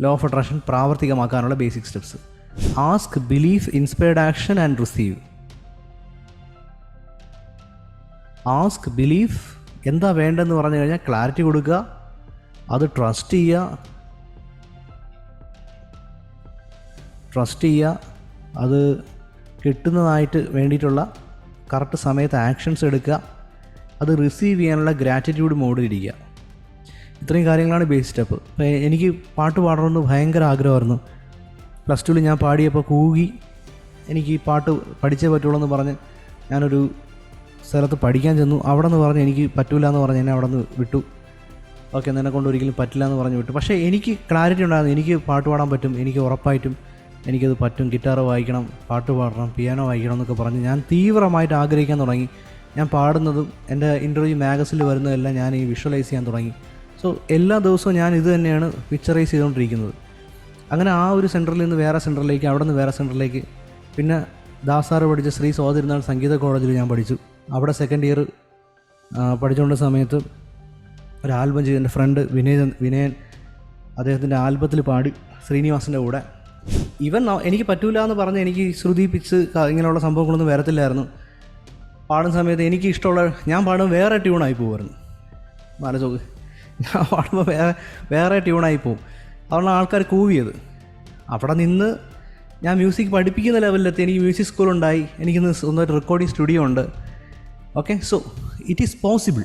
Law of attraction പ്രാവർത്തികമാക്കാനുള്ള basic steps ask belief inspired action and receive ask belief എന്താ വേണ്ടതെന്ന് പറഞ്ഞു കഴിഞ്ഞാൽ clarity കൊടുക്കുക. അത് ട്രസ്റ്റ് ചെയ്യുക. ട്രസ്റ്റ് ചെയ്യുക. അത് കിട്ടുന്നതായിട്ട് വേണ്ടിയിട്ടുള്ള കറക്റ്റ് സമയത്ത് ആക്ഷൻസ് എടുക്കുക. അത് റിസീവ് ചെയ്യാനുള്ള ഗ്രാറ്റിറ്റ്യൂഡ് മോഡിലിരിക്കുക ഇത്രയും കാര്യങ്ങളാണ് ബേസ് സ്റ്റെപ്പ് അപ്പോൾ എനിക്ക് പാട്ട് പാടണമെന്ന് ഭയങ്കര ആഗ്രഹമായിരുന്നു. പ്ലസ് ടുവിൽ ഞാൻ പാടിയപ്പോൾ കൂകി എനിക്ക് ഈ പാട്ട് പഠിച്ചേ പറ്റുള്ളൂ എന്ന് പറഞ്ഞ് ഞാനൊരു സ്ഥലത്ത് പഠിക്കാൻ ചെന്നു. അവിടെ നിന്ന് പറഞ്ഞ് എനിക്ക് പറ്റൂല എന്ന് പറഞ്ഞ് എന്നെ അവിടെ നിന്ന് വിട്ടു. ഓക്കെ എന്നെ കൊണ്ട് ഒരിക്കലും പറ്റില്ല എന്ന് പറഞ്ഞ് വിട്ടു. പക്ഷേ എനിക്ക് ക്ലാരിറ്റി ഉണ്ടായിരുന്നു. എനിക്ക് പാട്ട് പാടാൻ പറ്റും എനിക്ക് ഉറപ്പായിട്ടും എനിക്കത് പറ്റും. ഗിറ്റാർ വായിക്കണം പാട്ട് പാടണം പിയാനോ വായിക്കണം എന്നൊക്കെ പറഞ്ഞ് ഞാൻ തീവ്രമായിട്ട് ആഗ്രഹിക്കാൻ തുടങ്ങി. ഞാൻ പാടുന്നതും എന്റെ ഇന്റർവ്യൂ മാഗസിനിൽ വരുന്നതെല്ലാം ഞാൻ ഈ വിഷ്വലൈസ് ചെയ്യാൻ തുടങ്ങി. സോ എല്ലാ ദിവസവും ഞാൻ ഇത് തന്നെയാണ് പിക്ചറൈസ് ചെയ്തുകൊണ്ടിരിക്കുന്നത്. അങ്ങനെ ആ ഒരു സെന്ററിൽ നിന്ന് വേറെ സെന്ററിലേക്ക് അവിടെ നിന്ന് വേറെ സെന്ററിലേക്ക് പിന്നെ ദാസാറ് പഠിച്ച ശ്രീ സ്വാതിരുന്നാൾ സംഗീത കോളേജിൽ ഞാൻ പഠിച്ചു. അവിടെ സെക്കൻഡ് ഇയർ പഠിച്ചുകൊണ്ട സമയത്ത് ഒരു ആൽബം ചെയ്ത്. എന്റെ ഫ്രണ്ട് വിനയൻ വിനയൻ അദ്ദേഹത്തിന്റെ ആൽബത്തിൽ പാടി ശ്രീനിവാസിന്റെ കൂടെ. ഇവൻ എനിക്ക് പറ്റൂല എന്ന് പറഞ്ഞ് എനിക്ക് ശ്രുതി പിച്ച് ഇങ്ങനെയുള്ള സംഭവങ്ങളൊന്നും വരത്തില്ലായിരുന്നു. പാടുന്ന സമയത്ത് എനിക്ക് ഇഷ്ടമുള്ള ഞാൻ പാടും വേറെ ട്യൂണായി പോകുമായിരുന്നു ആലോചോക്ക് ഞാൻ പാടുമ്പോൾ വേറെ വേറെ ട്യൂണായി പോകും അതുകൊണ്ടാണ് ആൾക്കാർ കൂവിയത്. അവിടെ നിന്ന് ഞാൻ മ്യൂസിക് പഠിപ്പിക്കുന്ന ലെവലിലെത്തി. എനിക്ക് മ്യൂസിക് സ്കൂളുണ്ടായി. എനിക്കിന്ന് സ്വന്തമായിട്ട് റെക്കോർഡിംഗ് സ്റ്റുഡിയോ ഉണ്ട്. Okay so it is possible